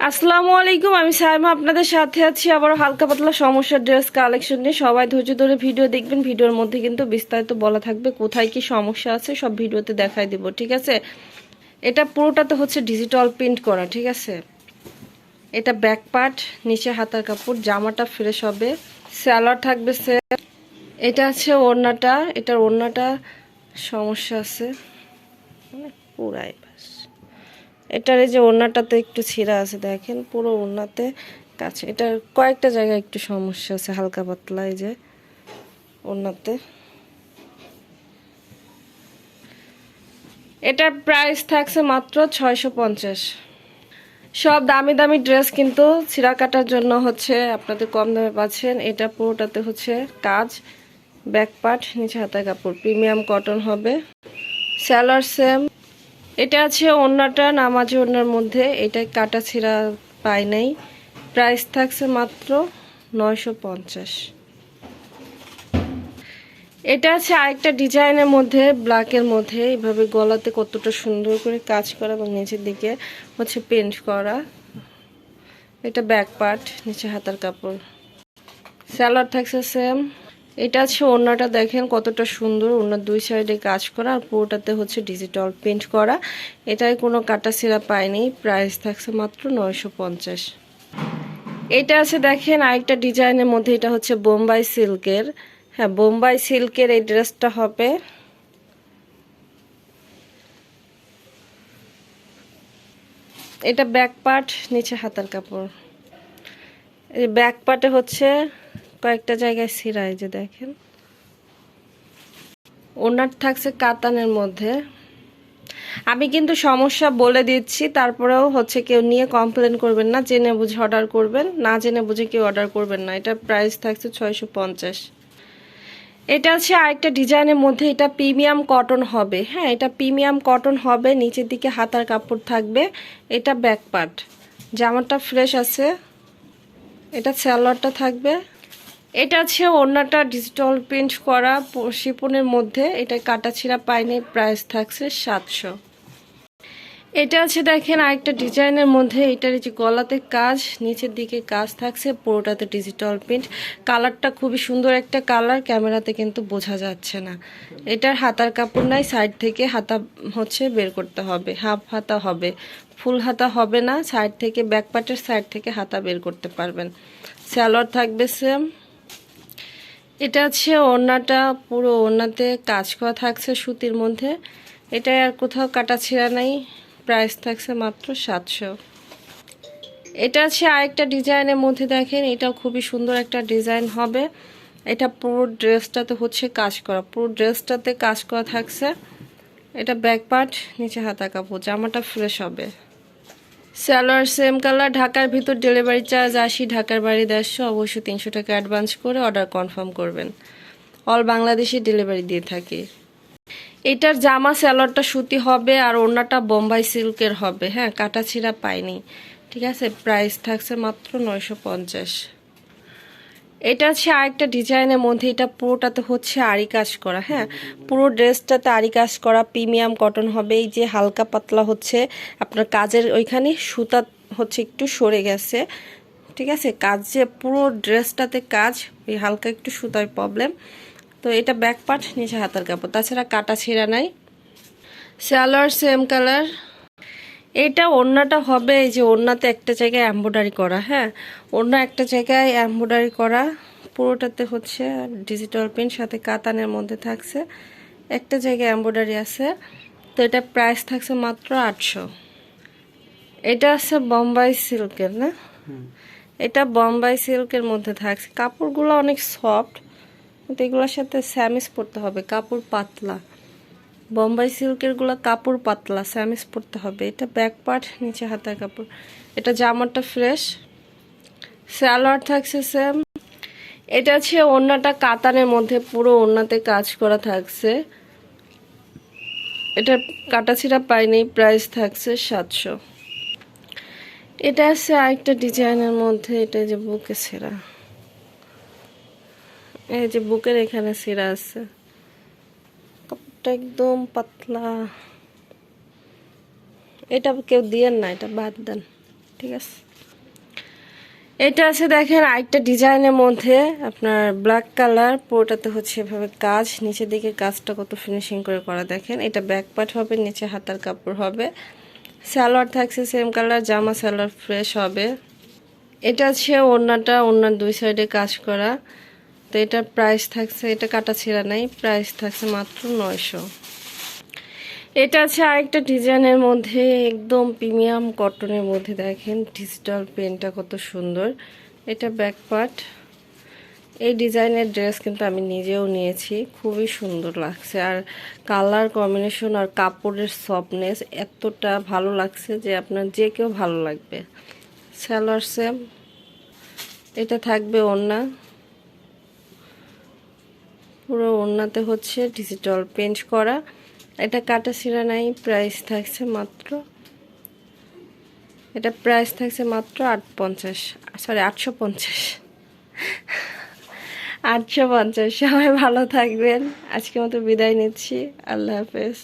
আসসালামু আলাইকুম, আমি সাইমা, আপনাদের সাথে আছি আবার হালকা পাতলা সমস্যার ড্রেস কালেকশন নিয়ে। সবাই ধৈর্য ধরে ভিডিও দেখবেন, ভিডিওর মধ্যে কিন্তু বিস্তারিত বলা থাকবে কোথায় কি সমস্যা আছে, সব ভিডিওতে দেখাই দিব, ঠিক আছে? এটা পুরোটাতে হচ্ছে ডিজিটাল প্রিন্ট করা, ঠিক আছে? এটা ব্যাক পার্ট নিচে হাতার কাপড়, জামাটা ফ্রেশ হবে স্যালার থাকবে সে এটা আছে ওড়নাটা, এটার ওড়নাটা সমস্যা আছে মানে পুরাই বাস এটার এই যে ওড়নাটাতে একটু ছিঁড়া আছে দেখেন, পুরো ওড়নাতে কাছে। এটার কয়েকটা জায়গায় একটু সমস্যা আছে, হালকা পাতলা এই যে ওড়নাতে। এটার প্রাইস থাকছে মাত্র ছয়শো পঞ্চাশ। সব দামি দামি ড্রেস কিন্তু ছিঁড়া কাটার জন্য হচ্ছে আপনাদের কম দামে পাচ্ছেন। এটা পুরোটাতে হচ্ছে কাজ ব্যাক পার্ট নিচে হাতার কাপড়। প্রিমিয়াম কটন হবে। স্যালার সেম এটা আছে অন্যটা নামাজি অন্যার মধ্যে। এটা কাটা ছিঁড়া পাই নাই। প্রাইস থাকছে মাত্র নয়শো পঞ্চাশ। এটা আছে আরেকটা ডিজাইনের মধ্যে ব্ল্যাকের মধ্যে। এইভাবে গলাতে কতটা সুন্দর করে কাজ করা এবং নিচের দিকে হচ্ছে পেন্ট করা। এটা ব্যাক পার্ট নিচে হাতার কাপড়। স্যালাড থাকছে সেম এটা আছে ওড়নাটা দেখেন কতটা সুন্দর ওড়নার দুই সাইডে কাজ করা আর পুরোটাতে হচ্ছে ডিজিটাল প্রিন্ট করা। এটায় কোনো কাটা সিরা পায়নি প্রাইস থাকছে মাত্র নয়শো পঞ্চাশ। এটা আছে দেখেন আরেকটা ডিজাইনের মধ্যে, এটা হচ্ছে বোম্বাই সিল্কের। হ্যাঁ বোম্বাই সিল্কের এই ড্রেসটা হবে। এটা ব্যাক পার্ট নিচে হাতার কাপড়। এই ব্যাক পার্টে হচ্ছে কয়েকটা জায়গায় সিরাই যে দেখেন। ওনার থাকছে কাতানের মধ্যে। আমি কিন্তু সমস্যা বলে দিচ্ছি, তারপরেও হচ্ছে কেউ নিয়ে কমপ্লেন করবেন না, জেনে বুঝে অর্ডার করবেন, না জেনে বুঝে কেউ অর্ডার করবেন না। এটার প্রাইস থাকছে ছয়শো পঞ্চাশ। এটা হচ্ছে আরেকটা ডিজাইনের মধ্যে, এটা প্রিমিয়াম কটন হবে। হ্যাঁ এটা প্রিমিয়াম কটন হবে, নিচের দিকে হাতার কাপড় থাকবে। এটা ব্যাক পার্ট জামাটা ফ্রেশ আছে। এটা স্যালোয়ারটা থাকবে। এটা আছে ওড়নাটা ডিজিটাল প্রিন্ট করা শিপনের মধ্যে। এটা কাটা ছিঁড়া পাইনি প্রাইস থাকছে সাতশো। এটা আছে দেখেন আরেকটা ডিজাইনের মধ্যে, এটার যে গলাতে কাজ, নিচের দিকে কাজ থাকছে, পুরোটাতে ডিজিটাল প্রিন্ট কালারটা খুবই সুন্দর একটা কালার, ক্যামেরাতে কিন্তু বোঝা যাচ্ছে না। এটার হাতার কাপড় নাই সাইড থেকে হাতা হচ্ছে বের করতে হবে হাফ হাতা হবে। ফুল হাতা হবে না সাইড থেকে ব্যাক পার্টের সাইড থেকে হাতা বের করতে পারবেন। স্যালোয়ার থাকবে সেম এটা হচ্ছে ওড়নাটা, পুরো ওড়নাতে কাজ করা থাকছে সুতির মধ্যে। এটা আর কোথাও কাটা ছিঁড়া নাই প্রাইস থাকছে মাত্র সাতশো। এটা আছে আরেকটা ডিজাইনের মধ্যে দেখেন এটা খুবই সুন্দর একটা ডিজাইন হবে। এটা পুরো ড্রেসটাতে হচ্ছে কাজ করা, পুরো ড্রেসটাতে কাজ করা থাকছে। এটা ব্যাক পার্ট নিচে হাতা কাপড়, জামাটা ফ্রেশ হবে। স্যালোয়ার সেম কালার, ঢাকার ভিতর ডেলিভারি চার্জ আসি ঢাকার বাড়ি দেড়শো, অবশ্যই তিনশো টাকা অ্যাডভান্স করে অর্ডার কনফার্ম করবেন। অল বাংলাদেশে ডেলিভারি দিয়ে থাকি। এটার জামা স্যালোয়ারটা সুতি হবে আর ওড়নাটা বোম্বাই সিল্কের হবে। হ্যাঁ কাটা ছিঁড়া পাইনি। ঠিক আছে প্রাইস থাকছে মাত্র নয়শো পঞ্চাশ। এটা হচ্ছে আরেকটা ডিজাইনের মধ্যে, এটা পুরোটাতে হচ্ছে আরি কাজ করা হ্যাঁ? পুরো ড্রেসটাতে আরি কাজ করা, প্রিমিয়াম কটন হবে, এই যে হালকা পাতলা হচ্ছে, আপনার কাজের ওইখানে সুতা হচ্ছে একটু সরে গেছে, ঠিক আছে? কাজ যে পুরো ড্রেসটাতে কাজ, ওই হালকা একটু সুতার প্রবলেম। তো এটা ব্যাক পার্ট, নিচে হাতার কাপড়, তাছাড়া কাটা ছেঁড়া নাই। Salwar same colour. এটা ওড়নাটা হবে এই যে ওড়নাতে একটা জায়গায় এম্ব্রয়ডারি করা হ্যাঁ? ওড়না একটা জায়গায় এম্ব্রয়ডারি করা পুরোটাতে হচ্ছে ডিজিটাল প্রিন্ট সাথে কাতানের মধ্যে থাকছে একটা জায়গায় এম্ব্রয়ডারি আছে তো এটা প্রাইস থাকছে মাত্র আটশো। এটা আছে বোম্বাই সিল্কের না? এটা বম্বাই সিল্কের মধ্যে থাকছে। কাপড়গুলো অনেক সফট কিন্তু এগুলোর সাথে স্যামিস পরতে হবে কাপড় পাতলা। বোম্বাই সিল্কেরগুলো কাপড় পাতলা স্যামিস পরতে হবে। এটা ব্যাক পার্ট নিচে হাতার কাপড়। এটা জামাটা ফ্রেশ স্যালোয়ার থাকছে স্যাম এটা আছে ওড়নাটা কাতানের মধ্যে, পুরো ওড়নাতে কাজ করা থাকছে। এটা কাটাছিড়া পাইনি প্রাইস থাকছে সাতশো। এটা আছে আরেকটা ডিজাইনের মধ্যে, এটা যে বুকে ছেঁড়া। এই যে বুকের এখানে ছেঁড়া আছে। কাপড়টা একদম পাতলা। এটা কেউ দিয়েন না, এটা বাদ দেন, ঠিক আছে? এটা আছে দেখেন আরেকটা ডিজাইনের মধ্যে, আপনার ব্ল্যাক কালার পুরোটাতে হচ্ছে এভাবে কাজ, নিচের দিকে কাজটা কত ফিনিশিং করে করা, দেখেন? এটা ব্যাক পার্ট হবে, নিচে হাতার কাপড় হবে। সালোয়ার থাকছে সেম কালার জামা সালোয়ার ফ্রেশ হবে। এটা আছে ওড়নাটা, ওড়নার দুই সাইডে কাজ করা। তো এটার প্রাইস থাকছে, এটা কাটা ছেঁড়া নাই প্রাইস থাকছে মাত্র নয়শো। এটা আছে আরেকটা ডিজাইনের মধ্যে, একদম প্রিমিয়াম কটনের মধ্যে, দেখেন ডিজিটাল পেনটা কত সুন্দর। এটা ব্যাক পার্ট এই ডিজাইনের ড্রেস কিন্তু আমি নিজেও নিয়েছি, খুবই সুন্দর লাগছে। আর কালার কম্বিনেশন আর কাপড়ের সফটনেস এতটা ভালো লাগছে যে আপনার যে কেউ ভালো লাগবে। স্যালোয়ার সেম এটা থাকবে ওড়না। পুরো ওড়নাতে হচ্ছে ডিজিটাল পেন্ট করা। এটা কাটা ছিঁড়া নাই প্রাইস থাকছে মাত্র, এটা প্রাইস থাকছে মাত্র আট পঞ্চাশ সরি আটশো পঞ্চাশ। আটশো পঞ্চাশ, সবাই ভালো থাকবেন। আজকে মতো বিদায় নিচ্ছি। আল্লাহ হাফেজ।